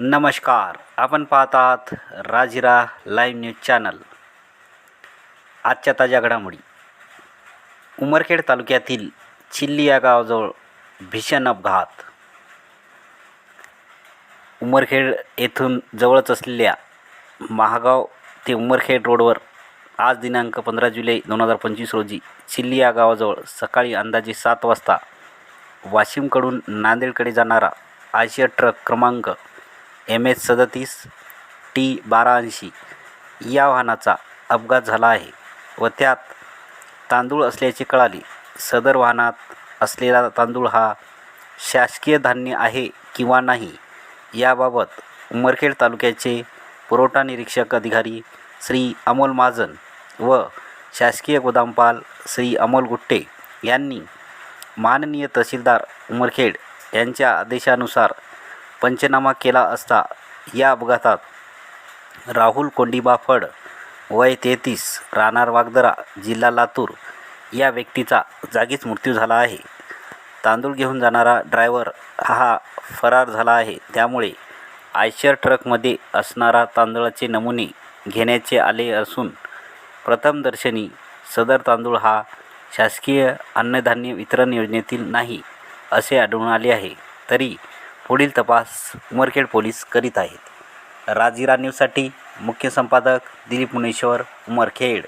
नमस्कार आपण पाहतात राजिरा लाईव्ह न्यूज चॅनल. आजच्या ताज्या घडामोडी. उमरखेड तालुक्यातील चिल्ली या गावाजवळ भीषण अपघात. उमरखेड येथून जवळच असलेल्या महागाव ते उमरखेड रोडवर आज दिनांक पंधरा जुलै दोन हजार पंचवीस रोजी चिल्ली या गावाजवळ सकाळी अंदाजे सात वाजता वाशिमकडून नांदेडकडे जाणारा आशिया ट्रक क्रमांक एम एच सदतीस टी बारा ऐंशी या वाहनाचा अपघात झाला आहे व त्यात तांदूळ असल्याचे कळाले. सदर वाहनात असलेला तांदूळ हा शासकीय धान्य आहे किंवा नाही याबाबत उमरखेड तालुक्याचे पुरवठा निरीक्षक अधिकारी श्री अमोल महाजन व शासकीय गोदामपाल श्री अमोल गुट्टे यांनी माननीय तहसीलदार उमरखेड यांच्या आदेशानुसार पंचनामा केला असता या अपघातात राहुल कोंडिबा फड वय तेहतीस राहणार वागदरा जिल्हा लातूर या व्यक्तीचा जागीच मृत्यू झाला आहे. तांदूळ घेऊन जाणारा ड्रायव्हर हा फरार झाला आहे. त्यामुळे आयशर ट्रकमध्ये असणारा तांदळाचे नमुने घेण्याचे आले असून प्रथमदर्शनी सदर तांदूळ हा शासकीय अन्नधान्य वितरण योजनेतील नाही असे आढळून आले आहे. तरी पुढील तपास उमरखेड पोलीस करीत आहेत. राजिरा न्यूजसाठी मुख्य संपादक दिलीप मुनेश्वर उमरखेड.